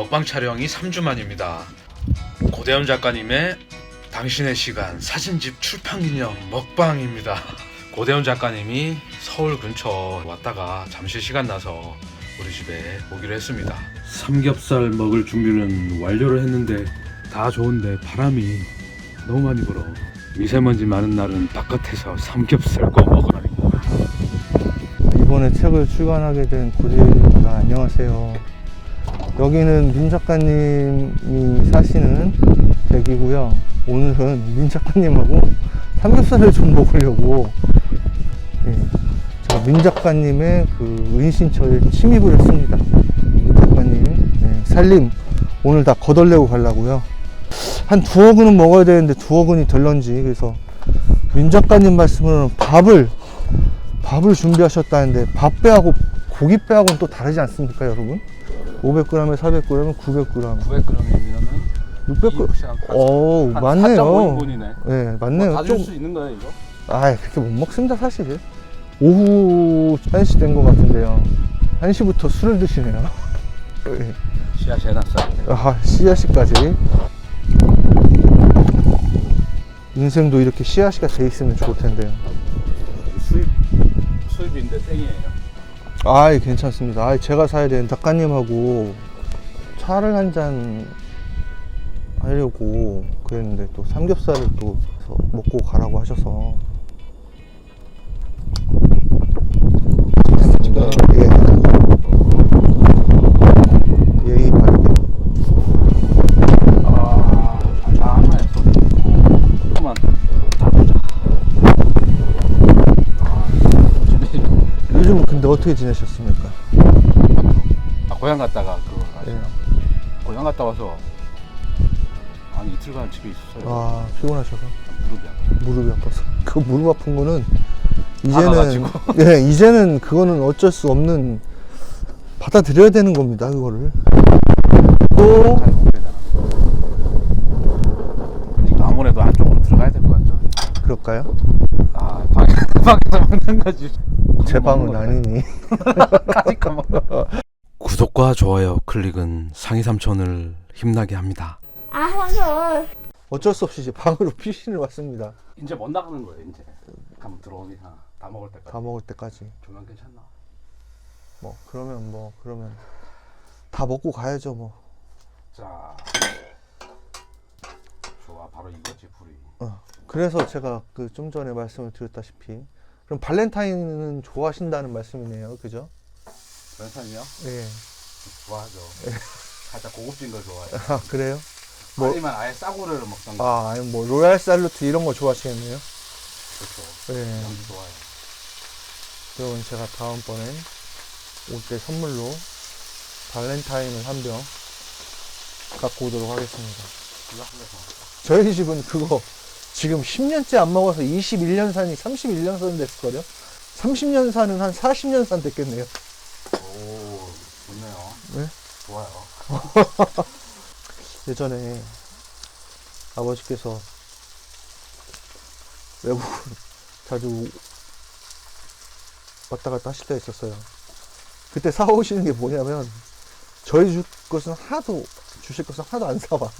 먹방 촬영이 3주 만입니다. 고대현 작가님의 당신의 시간 사진집 출판 기념 먹방입니다. 고대현 작가님이 서울 근처 왔다가 잠시 시간 나서 우리 집에 오기로 했습니다. 삼겹살 먹을 준비는 완료를 했는데 다 좋은데 바람이 너무 많이 불어. 미세먼지 많은 날은 바깥에서 삼겹살 구워 먹으라니까. 이번에 책을 출간하게 된 고재입니다. 안녕하세요. 여기는 민 작가님이 사시는 댁이고요. 오늘은 민 작가님하고 삼겹살을 좀 먹으려고 예, 제가 민 작가님의 그 은신처에 침입을 했습니다. 민 작가님 예, 살림 오늘 다 거덜내고 가려고요. 한 두어 근은 먹어야 되는데 두어 근이 덜런지 그래서 민 작가님 말씀으로는 밥을 밥을 준비하셨다는데 밥배하고 고기배하고는 또 다르지 않습니까 여러분? 500g에 400g에 900g 900g이면은 600g 오 맞네요 4.5인분이네. 네 맞네요 다 줄 수 있는 거야 이거? 아 그렇게 못 먹습니다 사실 오후 1시 된 것 같은데요 1시부터 술을 드시네요 네. 씨앗 해놨어. 아 씨앗이까지 인생도 이렇게 씨앗이가 돼 있으면 좋을 텐데요 수입 수입인데 땡이에요. 아이 괜찮습니다. 아이 제가 사야 되는 작가님하고 차를 한 잔 하려고 그랬는데 또 삼겹살을 또 먹고 가라고 하셔서 네, 예. 예의 바르 어떻게 지내셨습니까? 아, 고향 갔다가 그거 가지. 예. 고향 갔다 와서 한 이틀간 집에 있었어요. 아 피곤하셔서 무릎이 아파. 무릎이 아파서 그 무릎 아픈 거는 이제는. 예 이제는 그거는 어쩔 수 없는 받아들여야 되는 겁니다 그거를 또잘 아무래도 안쪽으로 들어가야 될 것 같죠. 그럴까요? 아, 방에, 방에서 먹는 거지. 제 방은 아니니 까짓 까먹어. 구독과 좋아요 클릭은 상위 삼촌을 힘나게 합니다. 아, 맞아. 어쩔 수 없이 이제 방으로 피신을 왔습니다 이제 못 나가는 거예요, 이제. 가면 들어오니 다, 다 먹을 때까지. 다 먹을 때까지 조명 괜찮나? 뭐 그러면 뭐 그러면 다 먹고 가야죠 뭐 자. 좋아, 바로 이거지, 불이. 어. 그래서 제가 그 좀 전에 말씀을 드렸다시피 그럼 발렌타인은 좋아하신다는 말씀이네요 그죠? 변산이요? 예. 좋아하죠. 살짝 고급진 걸 좋아해요. 아 그래요? 뭐- 아니면 아예 싸구려를 먹던가. 아 아니 뭐 로얄 살루트 이런 거 좋아하시겠네요 그렇죠. 예. 양도 좋아해요. 그러면 제가 다음번엔 올 때 선물로 발렌타인을 한 병 갖고 오도록 하겠습니다. 저희 집은 그거 지금 10년째 안 먹어서 21년 산이 31년 산 됐을걸요? 30년 산은 한 40년 산 됐겠네요. 오, 좋네요. 네? 좋아요. 예전에 아버지께서 외국을 자주 왔다 갔다 하실 때가 있었어요. 그때 사오시는 게 뭐냐면 저희 줄 것은 하나도 주실 것은 하나도 안 사와.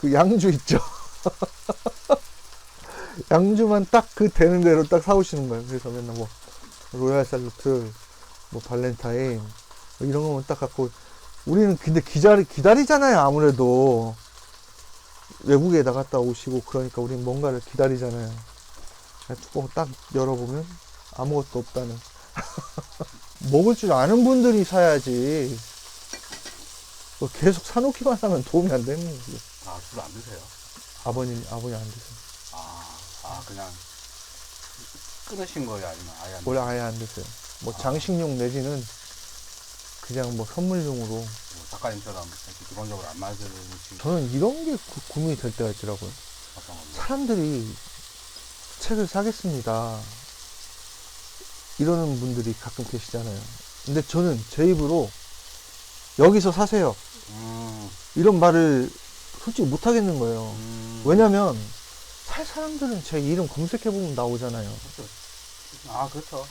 그 양주 있죠. 양주만 딱 그 되는 대로 딱 사오시는 거예요. 그래서 맨날 뭐 로얄 살루트, 뭐 발렌타인 뭐 이런 거만 딱 갖고 우리는 근데 기다리, 기다리잖아요, 아무래도. 외국에 나갔다 오시고, 그러니까 우리는 뭔가를 기다리잖아요. 뚜껑 딱 열어보면 아무것도 없다는. 먹을 줄 아는 분들이 사야지. 뭐 계속 사놓기만 하면 도움이 안 되는 거지. 아, 술 안 드세요? 아버님, 아버님 안 드세요. 아, 아, 그냥 끊으신 거예요? 아니면 아예 안 원래 아예 안 드세요. 뭐 장식용 내지는 그냥 뭐 선물용으로. 뭐 작가님처럼 이렇게 기본적으로 안 음식 저는 이런 게 고- 고민이 될 때가 있더라고요. 어떤. 사람들이 책을 사겠습니다. 이러는 분들이 가끔 계시잖아요. 근데 저는 제 입으로 여기서 사세요. 음, 이런 말을 솔직히 못 하겠는 거예요. 음. 왜냐면 살 사람들은 제 이름 검색해 보면 나오잖아요. 아, 그렇죠.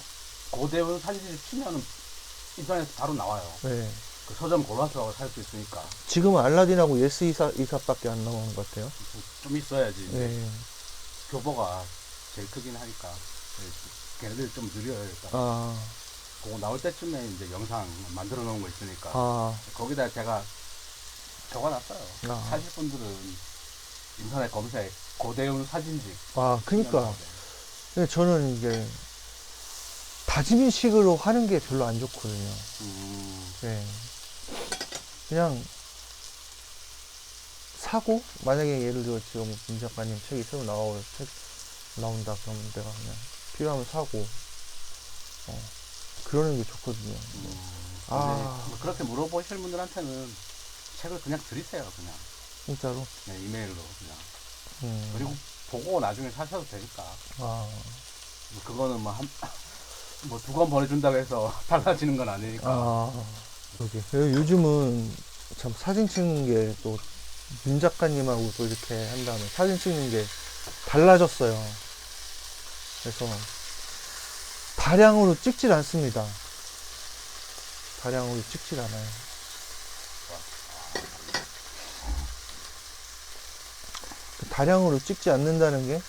고대원 사진 치면은 인터넷에 바로 나와요. 네. 그 서점 골라서 살 수 있으니까 지금은 알라딘하고 예스 이사 이사밖에 안 나오는 것 같아요. 좀 있어야지. 네. 교보가 제일 크긴 하니까. 네, 걔네들 좀 느려요 일단. 아, 그거 나올 때쯤에 이제 영상 만들어 놓은 거 있으니까 아, 거기다 제가 적어놨어요. 아. 사실 분들은 인터넷 검색 고대훈 사진집. 아, 그니까. 근데 저는 이게 다짐식으로 하는 게 별로 안 좋거든요. 음, 네. 그냥 사고 만약에 예를 들어 지금 민 작가님 책이 새로 나오 책 나온다 그러면 내가 그냥 필요하면 사고 어, 그러는 게 좋거든요. 음. 아. 그렇게 물어보실 분들한테는 책을 그냥 드리세요 그냥 진짜로. 네, 이메일로 그냥 음. 그리고 보고 나중에 사셔도 되니까 아, 뭐 그거는 뭐 한 뭐 두 권 보내준다고 해서 달라지는 건 아니니까 아, 여기 요즘은 참 사진 찍는 게또민 작가님하고 또 이렇게 한 다음에 사진 찍는 게 달라졌어요. 그래서 다량으로 찍질 않습니다. 다량으로 찍질 않아요. 다량으로 찍지 않는다는 게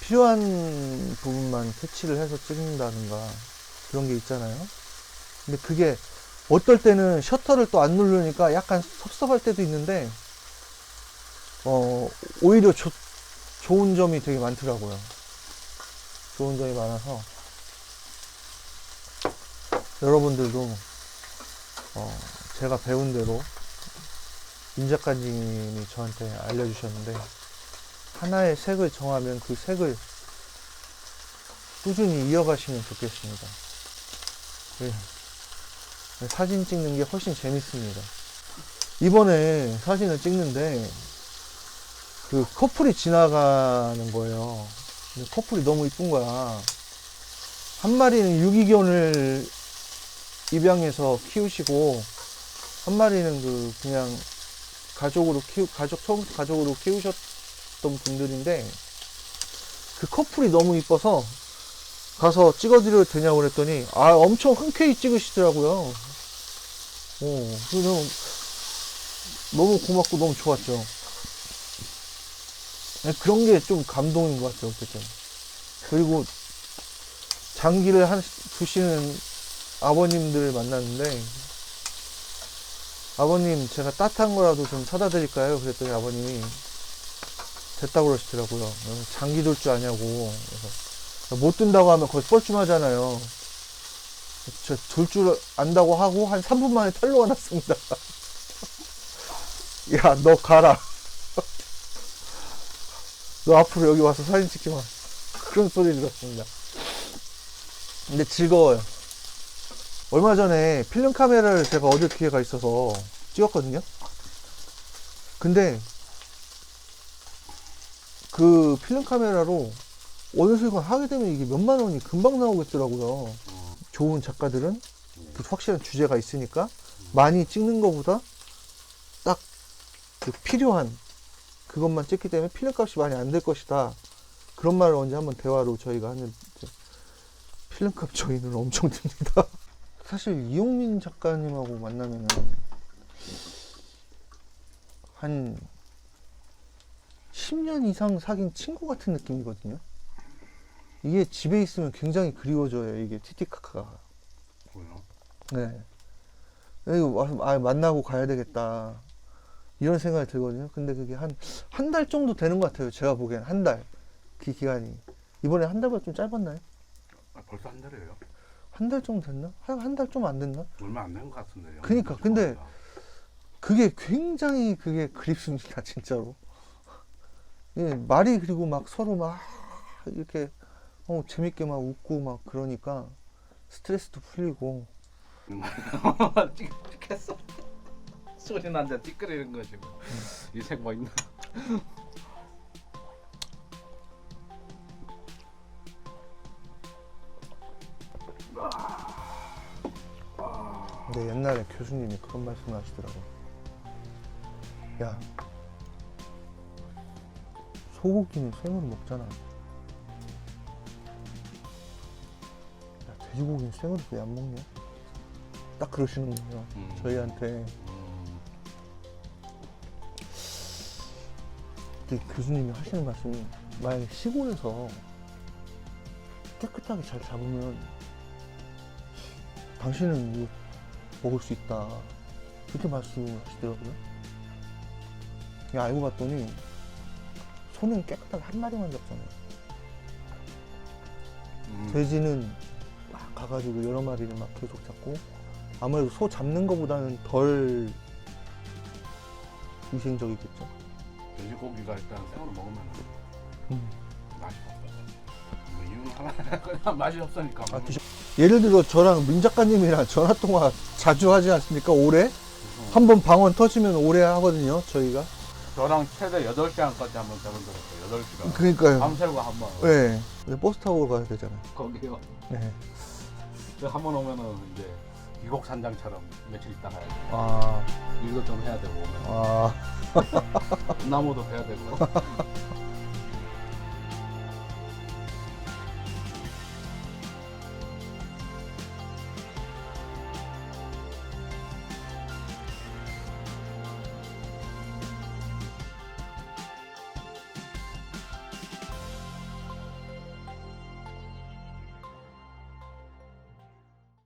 필요한 부분만 캐치를 해서 찍는다든가 그런 게 있잖아요. 근데 그게 어떨 때는 셔터를 또 안 누르니까 약간 섭섭할 때도 있는데, 어, 오히려 좋- 좋은 점이 되게 많더라고요. 좋은 점이 많아서, 여러분들도, 어, 제가 배운 대로, 임 작가님이 저한테 알려주셨는데, 하나의 색을 정하면 그 색을 꾸준히 이어가시면 좋겠습니다. 예. 사진 찍는 게 훨씬 재밌습니다. 이번에 사진을 찍는데 그 커플이 지나가는 거예요. 커플이 너무 이쁜 거야. 한 마리는 유기견을 입양해서 키우시고 한 마리는 그 그냥 가족으로 키우 가족 처음부터 가족으로 키우셨던 분들인데 그 커플이 너무 이뻐서 가서 찍어드려도 되냐고 그랬더니, 아, 엄청 흔쾌히 찍으시더라고요. 어, 그래서 너무 고맙고 너무 좋았죠. 네, 그런 게 좀 감동인 것 같아요, 어쨌든. 그리고 장기를 한, 두시는 아버님들을 만났는데, 아버님, 제가 따뜻한 거라도 좀 사다 드릴까요? 그랬더니 아버님이 됐다고 그러시더라고요. 어, 장기 돌 줄 아냐고. 그래서 못 든다고 하면 거의 뻘쭘하잖아요. 저돌줄 안다고 하고 한 3분 만에 탈로가 났습니다. 야, 너 가라. 너 앞으로 여기 와서 사진 마. 그런 소리 들었습니다. 근데 즐거워요. 얼마 전에 필름 카메라를 제가 얻을 기회가 있어서 찍었거든요. 근데 그 필름 카메라로 어느 순간 하게 되면 이게 몇만 원이 금방 나오겠더라고요. 음, 좋은 작가들은 그 확실한 주제가 있으니까 많이 찍는 것보다 딱 그 필요한 그것만 찍기 때문에 필름 값이 많이 안 될 것이다. 그런 말을 언제 한번 대화로 저희가 하는 필름 값 저희는 엄청 듭니다. 사실 이용민 작가님하고 만나면은 한 10년 이상 사귄 친구 같은 느낌이거든요. 이게 집에 있으면 굉장히 그리워져요. 이게 티티카카가. 뭐요? 네. 와서 아, 만나고 가야 되겠다. 이런 생각이 들거든요. 근데 그게 한, 한 달 정도 되는 것 같아요. 제가 보기엔 한 달. 그 기간이. 이번에 한 달보다 좀 짧았나요? 아, 벌써 한 달이에요? 한 달 정도 됐나? 한, 한달 좀 안 됐나? 얼마 안 된 것 같은데요. 그니까, 근데 그게 굉장히 그게 그립습니다. 진짜로. 예, 말이 그리고 막 서로 막 이렇게 어, 재밌게 막 웃고 막 그러니까 스트레스도 풀리고 찍, 찍혔어. 소리 난다 찌끄리는 거 지금. 이색 뭐 있나? 근데 옛날에 교수님이 그런 말씀을 하시더라고. 야, 소고기는 생으로 먹잖아. 야, 돼지고기는 생으로 왜 안 먹냐? 딱 그러시는군요. 음. 저희한테 음. 그 교수님이 하시는 말씀이 만약에 시골에서 깨끗하게 잘 잡으면 당신은 이거 먹을 수 있다. 그렇게 말씀을 하시더라고요. 그냥 알고 봤더니 소는 깨끗하게 한 마리만 잡잖아요. 음. 돼지는 막 가가지고 여러 마리를 막 계속 잡고 아무래도 소 잡는 것보다는 덜 위생적이겠죠. 돼지고기가 일단 생으로 먹으면 음. 맛이 없어. 뭐 이유는 하나 맛이 없으니까. 아, 드셔- 예를 들어 저랑 민 작가님이랑 전화 통화 자주 하지 않습니까? 올해 음. 한번 방언 터지면 오래 하거든요. 저희가. 저랑 최대 8시간까지 한번 잡은 적 있어요. 8시간. 그러니까요. 밤새고 한 번. 네. 근데 버스 타고 가야 되잖아요. 거기요. 네. 한 번 오면은 이제 귀곡 산장처럼 며칠 있다가 가야지. 아, 일도 좀 해야 되고 오면 아, 나무도 해야 되고